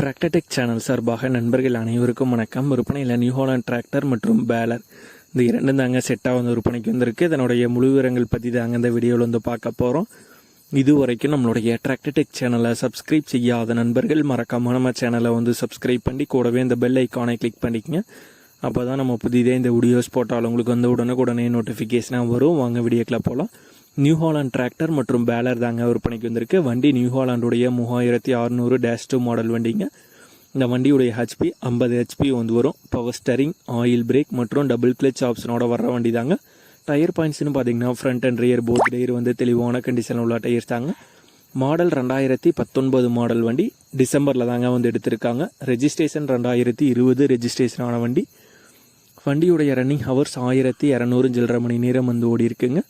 Tractor Tech channel சார்பாக நண்பர்கள் அனைவருக்கும் வணக்கம். விற்பனையில் நியூஹாலண்ட் டிராக்டர் மற்றும் பேலர் இந்த இரண்டும் தாங்க செட்டாக வந்து விற்பனைக்கு வந்திருக்கு. இதனுடைய முழு விவரங்கள் பற்றி தாங்க இந்த வீடியோவில் வந்து பார்க்க போகிறோம் இது வரைக்கும் நம்மளுடைய டிராக்டர்டெக் சேனலை சப்ஸ்கிரைப் செய்யாத நண்பர்கள் மறக்காம நம்ம சேனலை வந்து சப்ஸ்கிரைப் பண்ணி கூடவே இந்த பெல் ஐக்கானை கிளிக் பண்ணிக்கங்க. அப்போ தான் நம்ம புதிதே இந்த வீடியோஸ் போட்டால் உங்களுக்கு வந்து உடனுக்குடனே நோட்டிஃபிகேஷனாக வரும். வாங்க வீடியோக்கில் போகலாம் நியூ ஹாலாண்ட் டிராக்டர் மற்றும் பேலர் தாங்க விற்பனைக்கு வந்திருக்கு. வண்டி நியூ ஹாலாண்டுடைய மூவாயிரத்தி அறுநூறு டேஷ் டூ மாடல் வண்டிங்க. இந்த வண்டியுடைய ஹெச்பி ஐம்பது ஹெச்பி வந்து வரும். பவர் ஸ்டரிங் ஆயில் பிரேக் மற்றும் டபுள் கிளச் ஆப்ஷனோட வர்ற வண்டி தாங்க. டயர் பாயிண்ட்ஸ்னு பார்த்தீங்கன்னா front and rear both tyre வந்து தெளிவான கண்டிஷனில் உள்ள டயர்ஸ் தாங்க. மாடல் ரெண்டாயிரத்தி பத்தொன்பது மாடல் வண்டி. டிசம்பரில் தாங்க வந்து எடுத்திருக்காங்க. ரெஜிஸ்ட்ரேஷன் ரெண்டாயிரத்தி இருபது ரெஜிஸ்ட்ரேஷன் ஆன வண்டி. வண்டியுடைய ரன்னிங் ஹவர்ஸ் ஆயிரத்தி இரநூறு சில்லரை மணி நேரம் வந்து ஓடி இருக்குங்க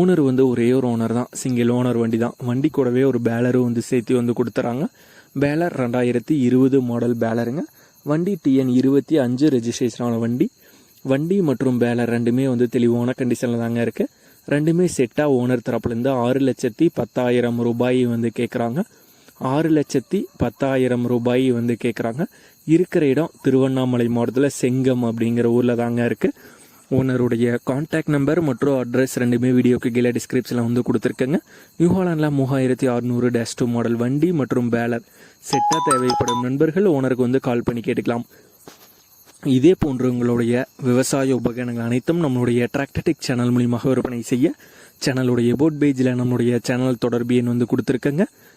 ஓனர் வந்து ஒரே ஒரு ஓனர் தான். சிங்கிள் ஓனர் வண்டி தான் வண்டி கூடவே ஒரு பேலரும் வந்து சேர்த்து வந்து கொடுத்துறாங்க. பேலர் ரெண்டாயிரத்தி இருபது மாடல் பேலருங்க வண்டி டிஎன் இருபத்தி அஞ்சு ரெஜிஸ்ட்ரேஷனான வண்டி. வண்டி மற்றும் பேலர் ரெண்டுமே வந்து தெளிவான கண்டிஷனில் தாங்க இருக்குது ரெண்டுமே செட்டாக ஓனர் தரப்புலேருந்து ஆறு லட்சத்தி பத்தாயிரம் ரூபாய் வந்து கேட்குறாங்க ஆறு லட்சத்தி பத்தாயிரம் ரூபாய் வந்து கேட்குறாங்க இருக்கிற இடம் திருவண்ணாமலை மாவட்டத்தில் செங்கம் அப்படிங்கிற ஊரில் தாங்க இருக்குது ஓனருடைய காண்டாக்ட் நம்பர் மற்றும் அட்ரஸ் ரெண்டுமே வீடியோக்கு கீழே டிஸ்கிரிப்ஷனில் வந்து கொடுத்துருக்கேங்க. நியூஹாலாண்டில் மூவாயிரத்தி அறுநூறு டேஷ் டூ மாடல் வண்டி மற்றும் பேலர் செட்டாக தேவைப்படும் நண்பர்கள் ஓனருக்கு வந்து கால் பண்ணி கேட்டுக்கலாம். இதே போன்றவங்களுடைய விவசாய உபகரணங்கள் அனைத்தும் நம்மளுடைய டிராக்டடிக் சேனல் மூலியமாக விற்பனை செய்ய சேனலுடைய போட் பேஜில் நம்மளுடைய சேனல் தொடர்பு எண் வந்து கொடுத்துருக்கேங்க.